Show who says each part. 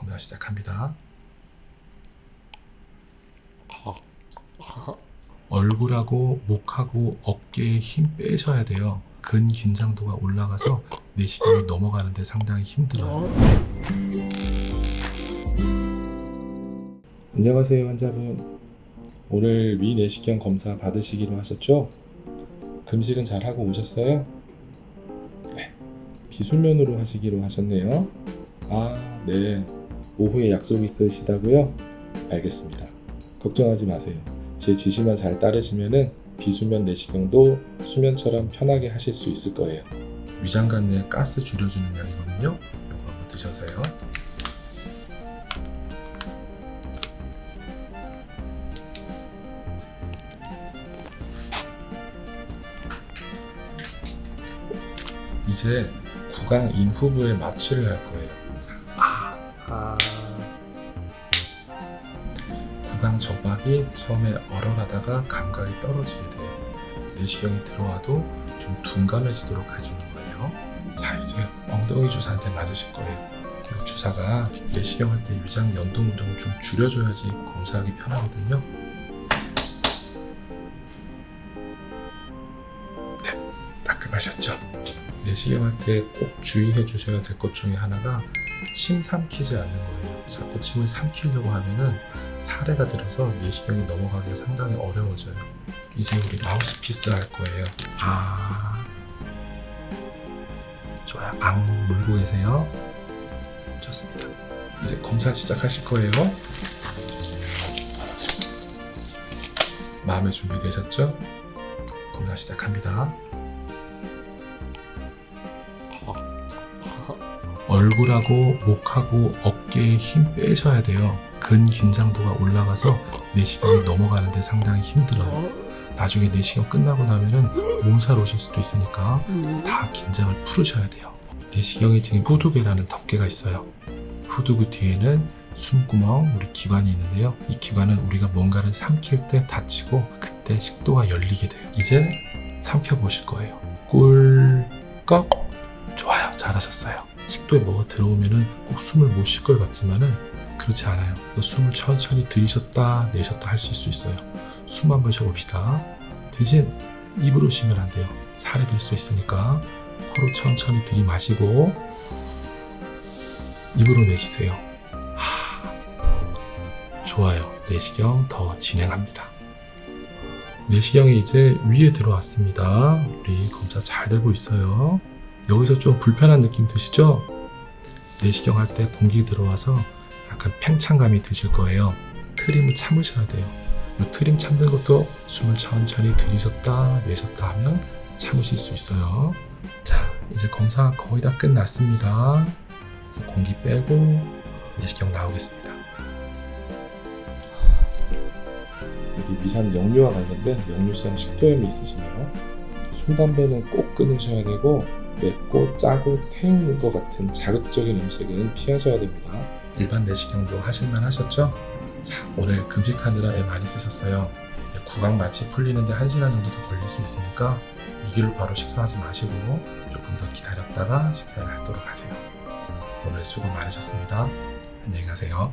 Speaker 1: 검사 시작합니다. 얼굴하고 목하고 어깨에 힘 빼셔야 돼요. 근 긴장도가 올라가서 내시경이 넘어가는데 상당히 힘들어요. 안녕하세요 환자분. 오늘 위 내시경 검사 받으시기로 하셨죠? 금식은 잘 하고 오셨어요? 네. 비수면으로 하시기로 하셨네요. 아, 네. 오후에 약속 있으시다고요? 알겠습니다. 걱정하지 마세요. 제 지시만 잘 따르시면은 비수면 내시경도 수면처럼 편하게 하실 수 있을 거예요. 위장관 내 가스 줄여주는 약이거든요. 이거 한번 드셔서요. 이제 구강 인후부에 마취를 할 거예요. 구강 점박이 처음에 얼얼하다가 감각이 떨어지게 돼요. 내시경이 들어와도 좀 둔감해지도록 해주는 거예요. 자 이제 엉덩이 주사한테 맞으실 거예요. 이 주사가 내시경 할 때 위장 연동 운동을 좀 줄여줘야지 검사하기 편하거든요. 네, 따끔하셨죠? 내시경 할 때 꼭 주의해 주셔야 될 것 중에 하나가 침 삼키지 않는 거예요. 자꾸 침을 삼키려고 하면은 사례가 들어서 내시경이 넘어가기가 상당히 어려워져요. 이제 우리 마우스피스 할 거예요. 아, 좋아요. 앙 물고 계세요. 좋습니다. 이제 검사 시작하실 거예요. 마음의 준비 되셨죠? 검사 시작합니다. 얼굴하고 목하고 어깨에 힘 빼셔야 돼요. 근 긴장도가 올라가서 내시경이 넘어가는데 상당히 힘들어요. 나중에 내시경 끝나고 나면은 몸살 오실 수도 있으니까 다 긴장을 풀으셔야 돼요. 내시경이 지금 후두개라는 덮개가 있어요. 후두구 뒤에는 숨구멍, 우리 기관이 있는데요. 이 기관은 우리가 뭔가를 삼킬 때 닫히고 그때 식도가 열리게 돼요. 이제 삼켜 보실 거예요. 꿀꺽 좋아요. 잘하셨어요. 식도에 뭐가 들어오면은 꼭 숨을 못 쉴 것 같지만은 그렇지 않아요. 또 숨을 천천히 들이셨다 내셨다 하실 수 있어요. 숨 한번 쉬어봅시다. 대신 입으로 쉬면 안 돼요. 살이 들 수 있으니까 코로 천천히 들이마시고 입으로 내쉬세요. 하, 좋아요. 내시경 더 진행합니다. 내시경이 이제 위에 들어왔습니다. 우리 검사 잘 되고 있어요. 여기서 좀 불편한 느낌 드시죠? 내시경 할 때 공기 들어와서 약간 팽창감이 드실 거예요. 트림을 참으셔야 돼요. 이 트림 참는 것도 숨을 천천히 들이셨다 내셨다 하면 참으실 수 있어요. 자, 이제 검사 거의 다 끝났습니다. 공기 빼고 내시경 나오겠습니다. 여기 위산 역류와 관련된 역류성 식도염이 있으시네요. 술, 담배는 꼭 끊으셔야 되고 맵고 짜고 태우는 것 같은 자극적인 음식은 피하셔야 됩니다. 일반 내시경도 하실만 하셨죠? 자, 오늘 금식하느라 애 많이 쓰셨어요. 구강 마취 풀리는데 1시간 정도 더 걸릴 수 있으니까 이 길로 바로 식사하지 마시고 조금 더 기다렸다가 식사를 하도록 하세요. 오늘 수고 많으셨습니다. 안녕히 가세요.